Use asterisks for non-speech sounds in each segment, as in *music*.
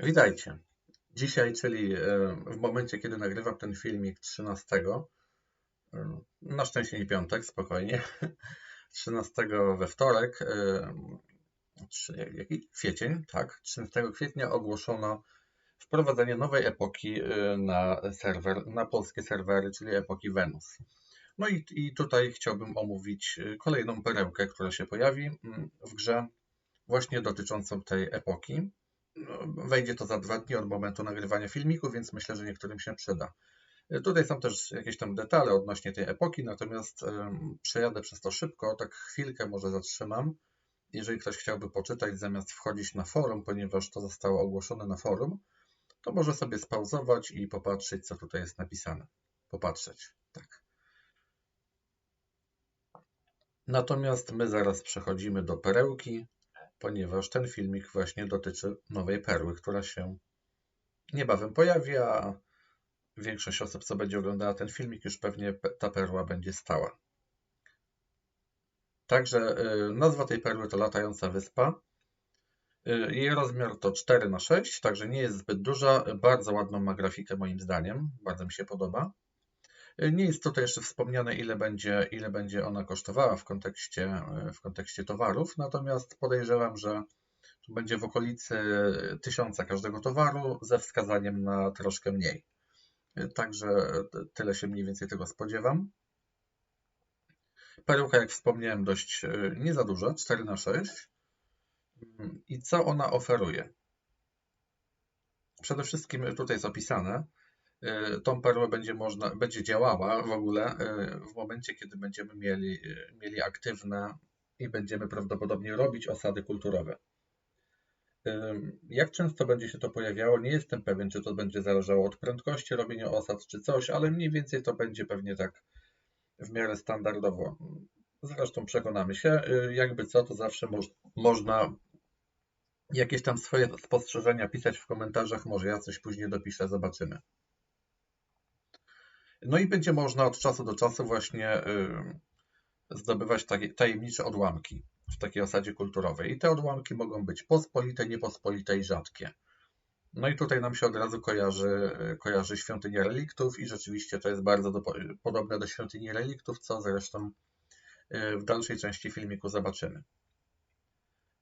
Witajcie. Dzisiaj, czyli e, w momencie, kiedy nagrywam ten filmik 13, e, na szczęście nie piątek, spokojnie, *laughs* 13 we wtorek, e, jaki? Kwiecień, tak, 13 kwietnia ogłoszono wprowadzenie nowej epoki na serwer, na polskie serwery, czyli epoki Venus. No i, i tutaj chciałbym omówić kolejną perełkę, która się pojawi mm, w grze, właśnie dotyczącą tej epoki. No, wejdzie to za dwa dni od momentu nagrywania filmiku, więc myślę, że niektórym się przyda. Tutaj są też jakieś tam detale odnośnie tej epoki, natomiast przejadę przez to szybko, tak chwilkę może zatrzymam. Jeżeli ktoś chciałby poczytać zamiast wchodzić na forum, ponieważ to zostało ogłoszone na forum, to może sobie spauzować i popatrzeć, co tutaj jest napisane. Popatrzeć, tak. Natomiast my zaraz przechodzimy do perełki, ponieważ ten filmik właśnie dotyczy nowej perły, która się niebawem pojawi, a większość osób, co będzie oglądała ten filmik, już pewnie ta perła będzie stała. Także y, nazwa tej perły to latająca wyspa. Y, jej rozmiar to 4 na 6, także nie jest zbyt duża. Bardzo ładną ma grafikę moim zdaniem. Bardzo mi się podoba. Nie jest tutaj jeszcze wspomniane, ile będzie, ile będzie ona kosztowała w kontekście, w kontekście towarów, natomiast podejrzewam, że będzie w okolicy tysiąca każdego towaru ze wskazaniem na troszkę mniej. Także tyle się mniej więcej tego spodziewam. Perełka, jak wspomniałem, dość e, nie za duża, 4 na 6 I co ona oferuje? Przede wszystkim tutaj jest opisane, E, tą perłę będzie można, będzie działała w ogóle e, w momencie, kiedy będziemy mieli, e, mieli aktywne i będziemy prawdopodobnie robić osady kulturowe. Jak często będzie się to pojawiało, nie jestem pewien, czy to będzie zależało od prędkości robienia osad, czy coś, ale mniej więcej to będzie pewnie tak w miarę standardowo. Zresztą przekonamy się, jakby co, to zawsze moż, można jakieś tam swoje spostrzeżenia pisać w komentarzach, może ja coś później dopiszę, zobaczymy. No i będzie można od czasu do czasu właśnie y, zdobywać tajemnicze odłamki w takiej osadzie kulturowej. I te odłamki mogą być pospolite, niepospolite i rzadkie. No i tutaj nam się od razu kojarzy, kojarzy świątynia reliktów i rzeczywiście to jest bardzo do, podobne do świątyni reliktów, co zresztą y, w dalszej części filmiku zobaczymy.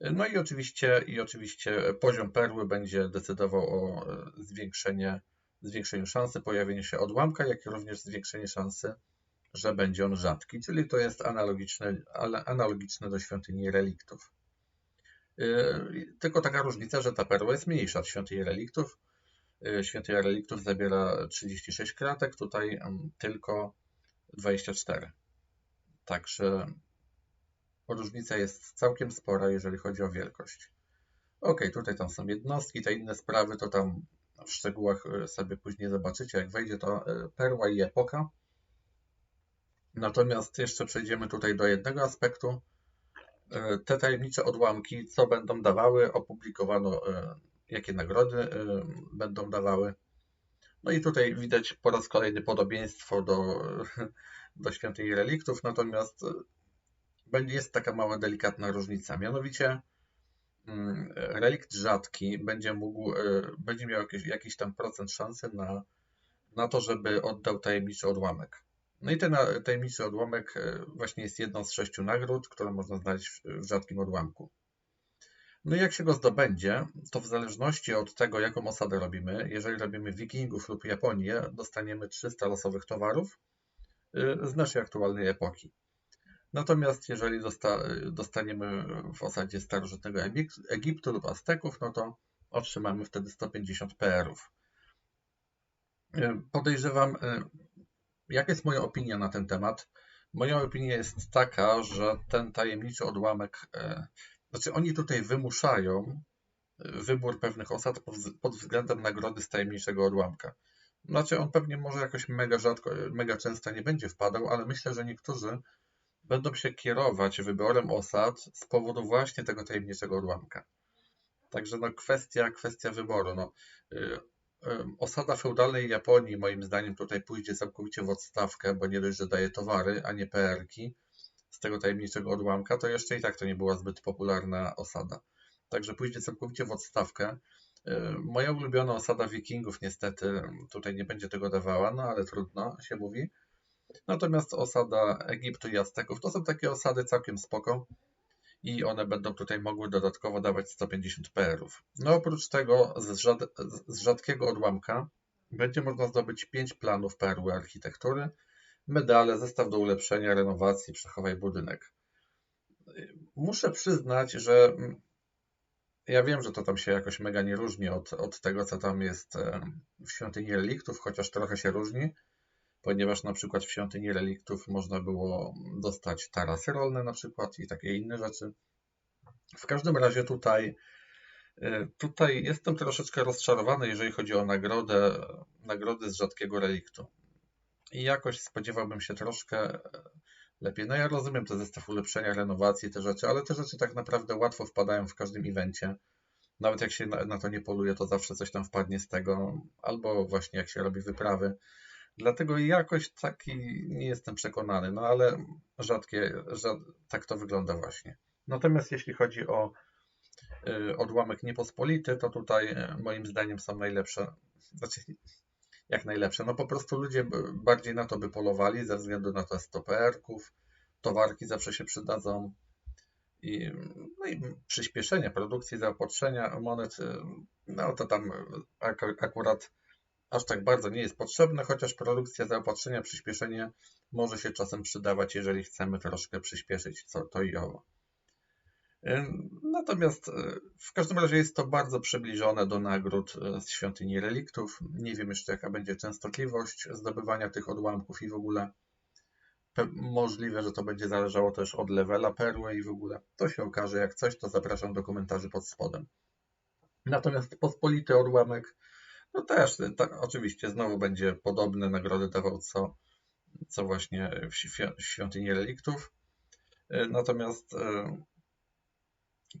No i oczywiście, i oczywiście poziom perły będzie decydował o y, zwiększenie zwiększeniu szansy pojawienia się odłamka, jak również zwiększenie szansy, że będzie on rzadki, czyli to jest analogiczne, analogiczne do świątyni reliktów. Yy, tylko taka różnica, że ta perła jest mniejsza od świątyni reliktów. Yy, świątynia reliktów zabiera 36 kratek, tutaj tylko 24. Także różnica jest całkiem spora, jeżeli chodzi o wielkość. Ok, tutaj tam są jednostki, te inne sprawy to tam w szczegółach e, sobie później zobaczycie, jak wejdzie to e, perła i epoka. Natomiast jeszcze przejdziemy tutaj do jednego aspektu. E, te tajemnicze odłamki, co będą dawały, opublikowano jakie nagrody będą dawały. No i tutaj widać po raz kolejny podobieństwo do, *laughs* do świątyni reliktów, natomiast jest taka mała delikatna różnica. Mianowicie relikt rzadki będzie mógł, e, będzie miał jakiś, jakiś tam procent szansy na, na to, żeby oddał tajemniczy odłamek. No i ten tajemniczy odłamek e, właśnie jest jedną z sześciu nagród, które można znaleźć w rzadkim odłamku. No i jak się go zdobędzie, to w zależności od tego, jaką osadę robimy, jeżeli robimy Wikingów lub Japonię, dostaniemy 300 losowych towarów e, z naszej aktualnej epoki. Natomiast jeżeli dostaniemy w osadzie starożytnego Egiptu lub Azteków, no to otrzymamy wtedy 150 PR-ów. E, podejrzewam, e, jaka jest moja opinia na ten temat? Moja opinia jest taka, że ten tajemniczy odłamek, e, znaczy oni tutaj wymuszają wybór pewnych osad pod względem nagrody z tajemniczego odłamka. Znaczy on pewnie może jakoś mega rzadko, mega często nie będzie wpadał, ale myślę, że niektórzy będą się kierować wyborem osad z powodu właśnie tego tajemniczego odłamka. Także no kwestia, kwestia wyboru. No, y, y, osada feudalnej Japonii moim zdaniem tutaj pójdzie całkowicie w odstawkę, bo nie dość, że daje towary, a nie PR-ki z tego tajemniczego odłamka, to jeszcze i tak to nie była zbyt popularna osada. Także pójdzie całkowicie w odstawkę. Moja ulubiona osada wikingów niestety tutaj nie będzie tego dawała, no ale trudno się mówi. Natomiast osada Egiptu i Azteków to są takie osady całkiem spoko i one będą tutaj mogły dodatkowo dawać 150 PR-ów. No oprócz tego z, rzad z rzadkiego odłamka będzie można zdobyć 5 planów perły architektury, medale, zestaw do ulepszenia, renowacji, przechowaj budynek. Muszę przyznać, że mm, ja wiem, że to tam się jakoś mega nie różni od, od tego, co tam jest w świątyni reliktów, chociaż trochę się różni, ponieważ na przykład w świątyni reliktów można było dostać tarasy rolne na przykład i takie inne rzeczy. W każdym razie tutaj, e, tutaj jestem troszeczkę rozczarowany, jeżeli chodzi o nagrodę, nagrody z rzadkiego reliktu. I jakoś spodziewałbym się troszkę lepiej. No ja rozumiem te zestaw ulepszenia, renowacji, te rzeczy, ale te rzeczy tak naprawdę łatwo wpadają w każdym evencie. Nawet jak się na, na to nie poluje, to zawsze coś tam wpadnie z tego, albo właśnie jak się robi wyprawy. Dlatego jakoś taki nie jestem przekonany, no ale rzadkie, rzad, tak to wygląda właśnie. Natomiast jeśli chodzi o y, odłamek niepospolity, to tutaj y, moim zdaniem są najlepsze, znaczy jak najlepsze. No po prostu ludzie bardziej na to by polowali ze względu na te stoperków, towarki zawsze się przydadzą i, no i przyspieszenie produkcji, zaopatrzenia monet, y, no to tam akurat aż tak bardzo nie jest potrzebne, chociaż produkcja zaopatrzenia, przyspieszenie może się czasem przydawać, jeżeli chcemy troszkę przyspieszyć co, to i owo. Natomiast e, w każdym razie jest to bardzo przybliżone do nagród e, z świątyni reliktów. Nie wiem jeszcze jaka będzie częstotliwość zdobywania tych odłamków i w ogóle możliwe, że to będzie zależało też od levela perły i w ogóle. To się okaże. Jak coś, to zapraszam do komentarzy pod spodem. Natomiast pospolity odłamek, no też, ta, oczywiście znowu będzie podobne nagrody dawał co, co właśnie w świątyni reliktów. E, natomiast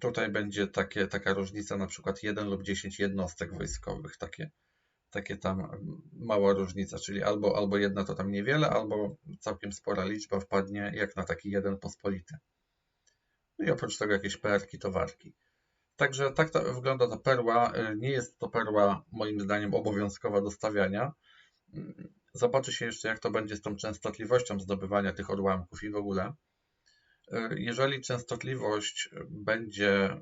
Tutaj będzie takie, taka różnica, na przykład 1 lub 10 jednostek wojskowych, takie, takie tam mała różnica, czyli albo, albo jedna to tam niewiele, albo całkiem spora liczba wpadnie jak na taki jeden pospolity. No i oprócz tego jakieś perki, towarki. Także tak to wygląda ta perła. Nie jest to perła moim zdaniem obowiązkowa do stawiania. Zobaczy się jeszcze jak to będzie z tą częstotliwością zdobywania tych odłamków i w ogóle. Jeżeli częstotliwość będzie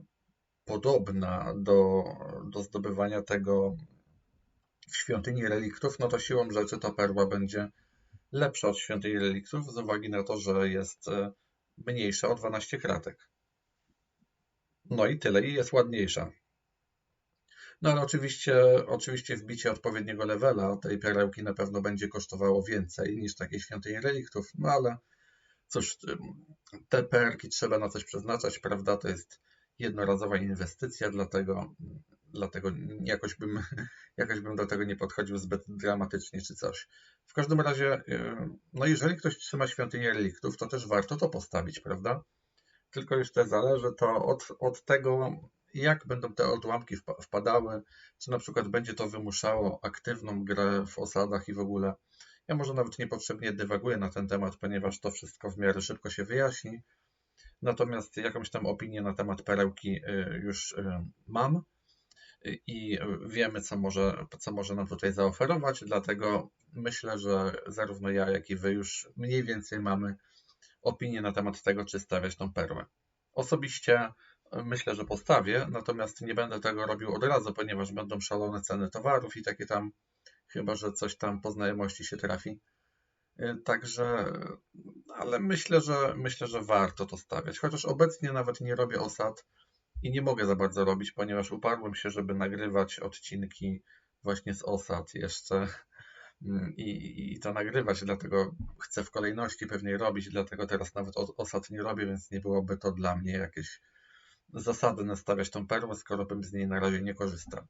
podobna do, do zdobywania tego w świątyni reliktów, no to siłą rzeczy ta perła będzie lepsza od świątyni reliktów z uwagi na to, że jest mniejsza o 12 kratek. No i tyle, i jest ładniejsza. No ale oczywiście, oczywiście wbicie odpowiedniego levela tej perełki na pewno będzie kosztowało więcej niż takiej świątyni reliktów, no ale cóż, te perki trzeba na coś przeznaczać, prawda? To jest jednorazowa inwestycja, dlatego, dlatego jakoś, bym, *laughs* jakoś bym do tego nie podchodził zbyt dramatycznie czy coś. W każdym razie, y, no jeżeli ktoś trzyma świątynię reliktów, to też warto to postawić, prawda? Tylko jeszcze zależy to od, od tego, jak będą te odłamki wpadały, czy na przykład będzie to wymuszało aktywną grę w osadach i w ogóle. Ja może nawet niepotrzebnie dywaguję na ten temat, ponieważ to wszystko w miarę szybko się wyjaśni. Natomiast jakąś tam opinię na temat perełki y, już y, mam i wiemy, co może, co może nam tutaj zaoferować, dlatego myślę, że zarówno ja, jak i wy już mniej więcej mamy opinię na temat tego, czy stawiać tą perłę. Osobiście myślę, że postawię, natomiast nie będę tego robił od razu, ponieważ będą szalone ceny towarów i takie tam chyba że coś tam po znajomości się trafi. Y, także, ale myślę, że myślę, że warto to stawiać. Chociaż obecnie nawet nie robię osad i nie mogę za bardzo robić, ponieważ uparłem się, żeby nagrywać odcinki właśnie z osad jeszcze i, i to nagrywać, dlatego chcę w kolejności pewnie robić, dlatego teraz nawet osad nie robię, więc nie byłoby to dla mnie jakieś zasadne stawiać tą perłę, skoro bym z niej na razie nie korzystał.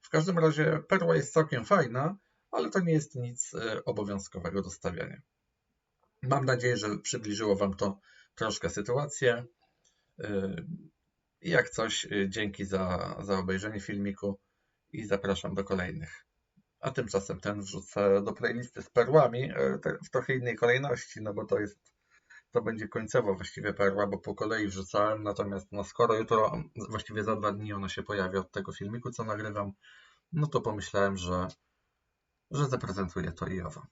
W każdym razie perła jest całkiem fajna, ale to nie jest nic e, obowiązkowego do stawiania. Mam nadzieję, że przybliżyło Wam to troszkę sytuację. E, jak coś, e, dzięki za, za obejrzenie filmiku i zapraszam do kolejnych. A tymczasem ten wrzucę do playlisty z perłami w trochę innej kolejności, no bo to jest to będzie końcowo właściwie perła, bo po kolei wrzucałem, natomiast no skoro jutro, właściwie za dwa dni ona się pojawi od tego filmiku, co nagrywam, no to pomyślałem, że, że zaprezentuję to i owo.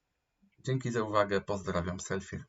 Dzięki za uwagę, pozdrawiam, selfie.